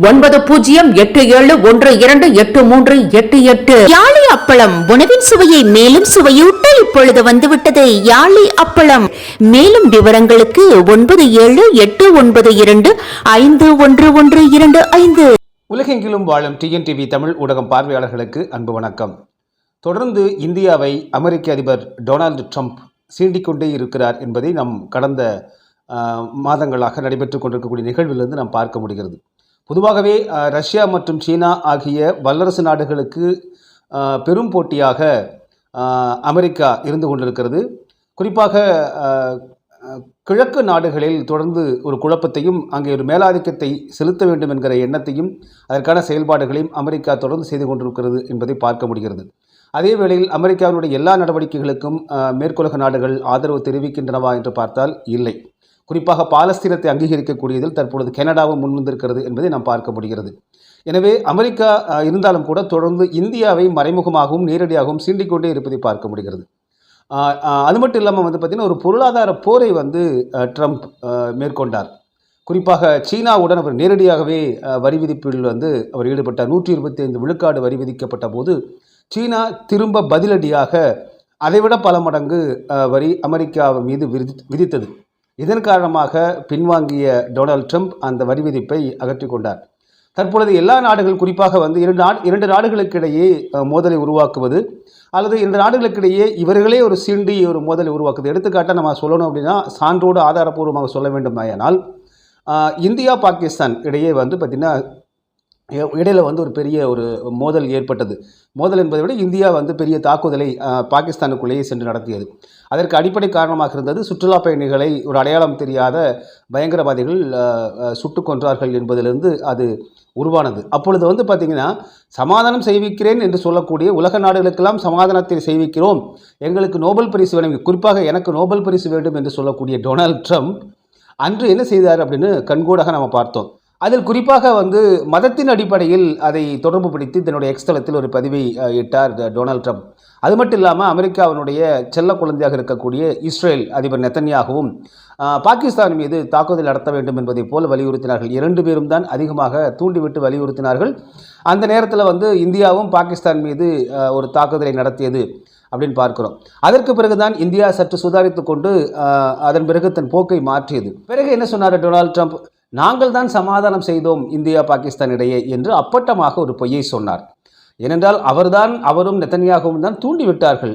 ஒன்பது பூஜ்ஜியம் எட்டு ஏழு ஒன்று இரண்டு எட்டு மூன்று எட்டு எட்டு. யாழி அப்பளம் உணவின் சுவையை மேலும் சுவையூட்ட இப்பொழுது வந்துவிட்டது. யாழி அப்பளம். மேலும் விவரங்களுக்கு ஒன்பது ஏழு எட்டு ஒன்பது இரண்டு ஐந்து ஒன்று ஒன்று இரண்டு ஐந்து. உலகெங்கிலும் வாழும் டிஎன்டிவி தமிழ் ஊடகம் பார்வையாளர்களுக்கு அன்பு வணக்கம். தொடர்ந்து இந்தியாவை அமெரிக்க அதிபர் டொனால்டு ட்ரம்ப் சீண்டிக்கொண்டே இருக்கிறார் என்பதை நாம் கடந்த மாதங்களாக நடைபெற்று கொண்டிருக்கக்கூடிய நிகழ்விலிருந்து நாம் பார்க்க முடிகிறது. பொதுவாகவே ரஷ்யா மற்றும் சீனா ஆகிய வல்லரசு நாடுகளுக்கு பெரும் போட்டியாக அமெரிக்கா இருந்து கொண்டிருக்கிறது. குறிப்பாக கிழக்கு நாடுகளில் தொடர்ந்து ஒரு குழப்பத்தையும் அங்கே ஒரு மேலாதிக்கத்தை செலுத்த வேண்டும் என்கிற எண்ணத்தையும் அதற்கான செயல்பாடுகளையும் அமெரிக்கா தொடர்ந்து செய்து கொண்டிருக்கிறது என்பதை பார்க்க முடிகிறது. அதே வேளையில் அமெரிக்காவினுடைய எல்லா நடவடிக்கைகளுக்கும் மேற்குலக நாடுகள் ஆதரவு தெரிவிக்கின்றனவா என்று பார்த்தால் இல்லை. குறிப்பாக பாலஸ்தீனத்தை அங்கீகரிக்கக்கூடியதில் தற்பொழுது கனடாவும் முன்வந்திருக்கிறது என்பதை நாம் பார்க்க முடிகிறது. எனவே அமெரிக்கா இருந்தாலும் கூட தொடர்ந்து இந்தியாவை மறைமுகமாகவும் நேரடியாகவும் சீண்டிக்கொண்டே இருப்பதை பார்க்க முடிகிறது. அது மட்டும் இல்லாமல் வந்து பார்த்திங்கன்னா ஒரு பொருளாதார போரை வந்து ட்ரம்ப் மேற்கொண்டார். குறிப்பாக சீனாவுடன் அவர் நேரடியாகவே வரி விதிப்பில் வந்து அவர் ஈடுபட்டார். நூற்றி இருபத்தி ஐந்து விழுக்காடு வரி விதிக்கப்பட்ட போது சீனா திரும்ப பதிலடியாக அதைவிட பல மடங்கு வரி அமெரிக்கா மீது விதித்தது. இதன் காரணமாக பின்வாங்கிய டொனால்ட் ட்ரம்ப் அந்த வரி விதிப்பை அகற்றி கொண்டார். தற்பொழுது எல்லா நாடுகள் குறிப்பாக வந்து இரண்டு நாடு இரண்டு நாடுகளுக்கிடையே மோதலை உருவாக்குவது அல்லது இரண்டு நாடுகளுக்கிடையே இவர்களே ஒரு சீண்டி ஒரு மோதலை உருவாக்குது. எடுத்துக்காட்டாக நம்ம சொல்லணும் அப்படின்னா சான்றோடு ஆதாரப்பூர்வமாக சொல்ல வேண்டுமானால் இந்தியா பாகிஸ்தான் இடையே வந்து பார்த்திங்கன்னா இடையில் வந்து ஒரு பெரிய ஒரு மோதல் ஏற்பட்டது. மோதல் என்பதை விட இந்தியா வந்து பெரிய தாக்குதலை பாகிஸ்தானுக்குள்ளேயே சென்று நடத்தியது. அதற்கு அடிப்படை காரணமாக இருந்தது சுற்றுலா பயணிகளை ஒரு அடையாளம் தெரியாத பயங்கரவாதிகள் சுட்டு கொன்றார்கள் என்பதிலிருந்து அது உருவானது. அப்பொழுது வந்து பார்த்திங்கன்னா சமாதானம் செய்விக்கிறேன் என்று சொல்லக்கூடிய உலக நாடுகளுக்கெல்லாம் சமாதானத்தை செய்விக்கிறோம். எங்களுக்கு நோபல் பரிசு வேண்டும் குறிப்பாக எனக்கு நோபல் பரிசு வேண்டும் என்று சொல்லக்கூடிய டொனால்ட் ட்ரம்ப் அன்று என்ன செய்தார் அப்படின்னு கண்கூடாக நம்ம பார்த்தோம். அதில் குறிப்பாக வந்து மதத்தின் அடிப்படையில் அதை தொடர்புபடுத்தி தன்னுடைய எக்ஸ்தலத்தில் ஒரு பதிவை இட்டார் டொனால்ட் ட்ரம்ப். அது மட்டும் இல்லாமல் அமெரிக்காவினுடைய செல்ல குழந்தையாக இருக்கக்கூடிய இஸ்ரேல் அதிபர் நெத்தன்யாகவும் பாகிஸ்தான் மீது தாக்குதல் நடத்த வேண்டும் என்பதை போல வலியுறுத்தினார்கள். இரண்டு பேரும் தான் அதிகமாக தூண்டிவிட்டு வலியுறுத்தினார்கள். அந்த நேரத்தில் வந்து இந்தியாவும் பாகிஸ்தான் மீது ஒரு தாக்குதலை நடத்தியது அப்படின்னு பார்க்கிறோம். அதற்கு பிறகுதான் இந்தியா சற்று சுதாரித்து கொண்டு அதன் பிறகு தன் போக்கை மாற்றியது. பிறகு என்ன சொன்னார் டொனால்ட் ட்ரம்ப்? நாங்கள் தான் சமாதானம் செய்தோம் இந்தியா பாகிஸ்தான் இடையே என்று அப்பட்டமாக ஒரு பொய்யை சொன்னார். ஏனென்றால் அவர்தான் அவரும் நெத்தனியாகவும் தான் தூண்டிவிட்டார்கள்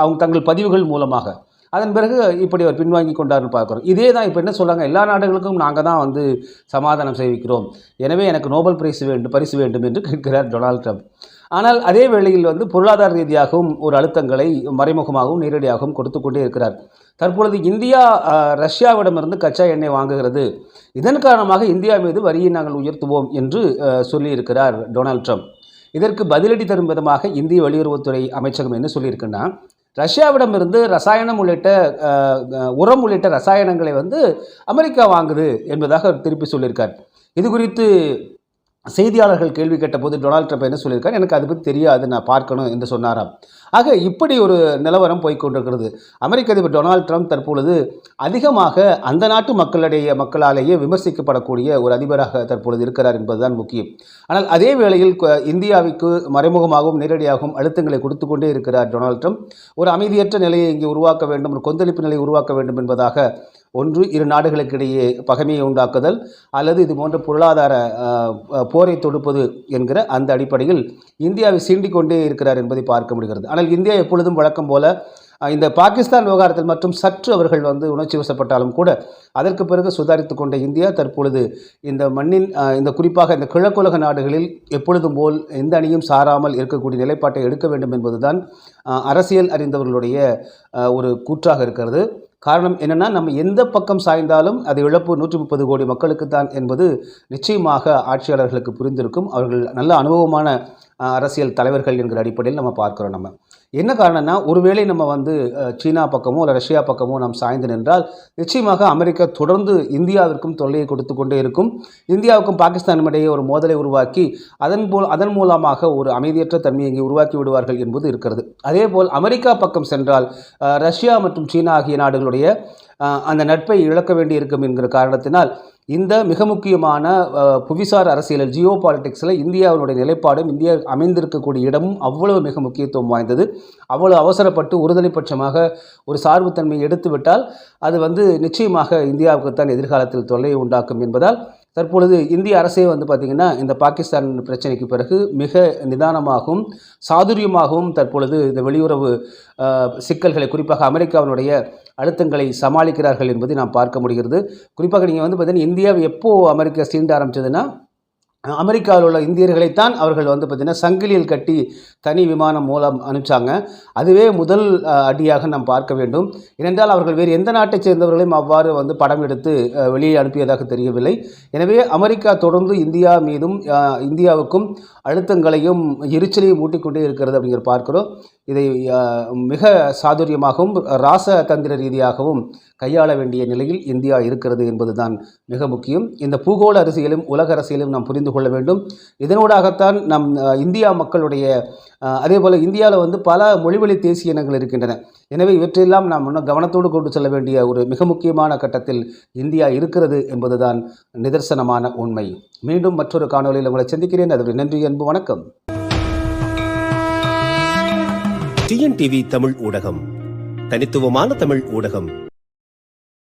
அவங்க தங்கள் பதிவுகள் மூலமாக. அதன் பிறகு இப்படி அவர் பின்வாங்கி கொண்டார்னு பார்க்குறோம். இதே தான் இப்போ என்ன சொல்கிறாங்க எல்லா நாடுகளுக்கும் நாங்கள் தான் வந்து சமாதானம் செய்விக்கிறோம். எனவே எனக்கு நோபல் பரிசு வேண்டும் பரிசு வேண்டும் என்று கேட்கிறார் டொனால்ட் ட்ரம்ப். ஆனால் அதே வேளையில் வந்து பொருளாதார ரீதியாகவும் ஒரு அழுத்தங்களை மறைமுகமாகவும் நேரடியாகவும் கொடுத்து கொண்டே இருக்கிறார். தற்பொழுது இந்தியா ரஷ்யாவிடமிருந்து கச்சா எண்ணெய் வாங்குகிறது. இதன் காரணமாக இந்தியா மீது வரியை நாங்கள் உயர்த்துவோம் என்று சொல்லியிருக்கிறார் டொனால்ட் ட்ரம்ப். இதற்கு பதிலடி தரும் விதமாக இந்திய வெளியுறவுத்துறை அமைச்சகம் என்ன சொல்லியிருக்குன்னா ரஷ்யாவிடமிருந்து ரசாயனம் உள்ளிட்ட உரம் உள்ளிட்ட ரசாயனங்களை வந்து அமெரிக்கா வாங்குது என்பதாக அவர் திருப்பி சொல்லியிருக்கார். இது குறித்து செய்தியாளர்கள் கேள்வி கேட்டபோது டொனால்ட் ட்ரம்ப் என்ன சொல்லியிருக்காரு? எனக்கு அதை பற்றி தெரியாது நான் பார்க்கணும் என்று சொன்னாராம். ஆக இப்படி ஒரு நிலவரம் போய்க்கொண்டிருக்கிறது. அமெரிக்க அதிபர் டொனால்ட் ட்ரம்ப் தற்பொழுது அதிகமாக அந்த நாட்டு மக்களுடைய மக்களாலேயே விமர்சிக்கப்படக்கூடிய ஒரு அதிபராக தற்பொழுது இருக்கிறார் என்பதுதான் முக்கியம். ஆனால் அதே வேளையில் இந்தியாவுக்கு மறைமுகமாகவும் நேரடியாகவும் அழுத்தங்களை கொடுத்து கொண்டே இருக்கிறார் டொனால்ட் ட்ரம்ப். ஒரு அமைதியற்ற நிலையை இங்கே உருவாக்க வேண்டும் ஒரு கொந்தளிப்பு நிலையை உருவாக்க வேண்டும் என்பதாக ஒன்று இரு நாடுகளுக்கிடையே பகைமையை உண்டாக்குதல் அல்லது இது போன்ற பொருளாதார போரை தொடுப்பது என்கிற அந்த அடிப்படையில் இந்தியாவை சீண்டிக்கொண்டே இருக்கிறார் என்பதை பார்க்க முடிகிறது. ஆனால் இந்தியா எப்பொழுதும் வழக்கம் போல இந்த பாகிஸ்தான் விவகாரத்தில் மற்றும் சற்று அவர்கள் வந்து உணர்ச்சி வசப்பட்டாலும் கூட அதற்கு பிறகு சுதாரித்து கொண்ட இந்தியா தற்பொழுது இந்த மண்ணின் இந்த குறிப்பாக இந்த கிழக்குலக நாடுகளில் எப்பொழுதும் போல் எந்த அணியும் சாராமல் இருக்கக்கூடிய நிலைப்பாட்டை எடுக்க வேண்டும் என்பதுதான் அரசியல் அறிந்தவர்களுடைய ஒரு கூற்றாக இருக்கிறது. காரணம் என்னென்னா நம்ம எந்த பக்கம் சாய்ந்தாலும் அது இழப்பு நூற்றி முப்பது கோடி மக்களுக்கு தான் என்பது நிச்சயமாக ஆட்சியாளர்களுக்கு புரிந்திருக்கும். அவர்கள் நல்ல அனுபவமான அரசியல் தலைவர்கள் என்கிற அடிப்படையில் நம்ம பார்க்கிறோம் நம்ம. என்ன காரணம்னா ஒருவேளை நம்ம வந்து சீனா பக்கமோ இல்லை ரஷ்யா பக்கமோ நாம் சாய்ந்து நின்றால் நிச்சயமாக அமெரிக்கா தொடர்ந்து இந்தியாவிற்கும் தொல்லையை கொடுத்து கொண்டே இருக்கும். இந்தியாவுக்கும் பாகிஸ்தானும் இடையே ஒரு மோதலை உருவாக்கி அதன் போல் அதன் மூலமாக ஒரு அமைதியற்ற தன்மையை இங்கே உருவாக்கி விடுவார்கள் என்பது இருக்கிறது. அதேபோல் அமெரிக்கா பக்கம் சென்றால் ரஷ்யா மற்றும் சீனா ஆகிய நாடுகளுடைய அந்த நட்பை இழக்க வேண்டியிருக்கும் என்கிற காரணத்தினால் இந்த மிக முக்கியமான புவிசார் அரசியலில் ஜியோ பாலிட்டிக்ஸில் இந்தியாவினுடைய நிலைப்பாடும் இந்தியா அமைந்திருக்கக்கூடிய இடமும் அவ்வளவு மிக முக்கியத்துவம் வாய்ந்தது. அவ்வளவு அவசரப்பட்டு ஒருதலை பட்சமாக ஒரு சார்புத்தன்மையை எடுத்துவிட்டால் அது வந்து நிச்சயமாக இந்தியாவுக்குத்தான் எதிர்காலத்தில் தொல்லையை உண்டாக்கும் என்பதால் தற்பொழுது இந்திய அரசே வந்து பார்த்திங்கன்னா இந்த பாகிஸ்தான் பிரச்சனைக்கு பிறகு மிக நிதானமாகவும் சாதுரியமாகவும் தற்பொழுது இந்த வெளியுறவு சிக்கல்களை குறிப்பாக அமெரிக்காவினுடைய அழுத்தங்களை சமாளிக்கிறார்கள் என்பதை நாம் பார்க்க முடிகிறது. குறிப்பாக நீங்கள் வந்து பார்த்தீங்கன்னா இந்தியாவை எப்போது அமெரிக்கா சீண்ட ஆரம்பிச்சதுன்னா அமெரிக்காவில் உள்ள இந்தியர்களைத்தான் அவர்கள் வந்து பார்த்திங்கன்னா சங்கிலியில் கட்டி தனி விமானம் மூலம் அனுப்பிச்சாங்க. அதுவே முதல் அடியாக நாம் பார்க்க வேண்டும். ஏனென்றால் அவர்கள் வேறு எந்த நாட்டைச் சேர்ந்தவர்களையும் அவ்வாறு வந்து படம் எடுத்து வெளியே அனுப்பியதாக தெரியவில்லை. எனவே அமெரிக்கா தொடர்ந்து இந்தியா மீதும் இந்தியாவுக்கும் அழுத்தங்களையும் எரிச்சலையும் ஊட்டிக்கொண்டே இருக்கிறது அப்படிங்கிற பார்க்கிறோம். இதை மிக சாதுரியமாகவும் ராச தந்திர ரீதியாகவும் கையாள வேண்டிய நிலையில் இந்தியா இருக்கிறது என்பதுதான் மிக முக்கியம். இந்த பூகோள அரசியலும் உலக அரசியலும் நாம் புரிந்து கொள்ள வேண்டும். இதனூடாகத்தான் நம் இந்தியா மக்களுடைய அதே போல் இந்தியாவில் வந்து பல மொழிவழி தேசிய இனங்கள் இருக்கின்றன. எனவே இவற்றையெல்லாம் நாம் இன்னும் கவனத்தோடு கொண்டு செல்ல வேண்டிய ஒரு மிக முக்கியமான கட்டத்தில் இந்தியா இருக்கிறது என்பதுதான் நிதர்சனமான உண்மை. மீண்டும் மற்றொரு காணொலியில் உங்களை சந்திக்கிறேன். அதுவரை நன்றி அன்பு வணக்கம். டிஎன்டிவி தமிழ் ஊடகம். தனித்துவமான தமிழ் ஊடகம்.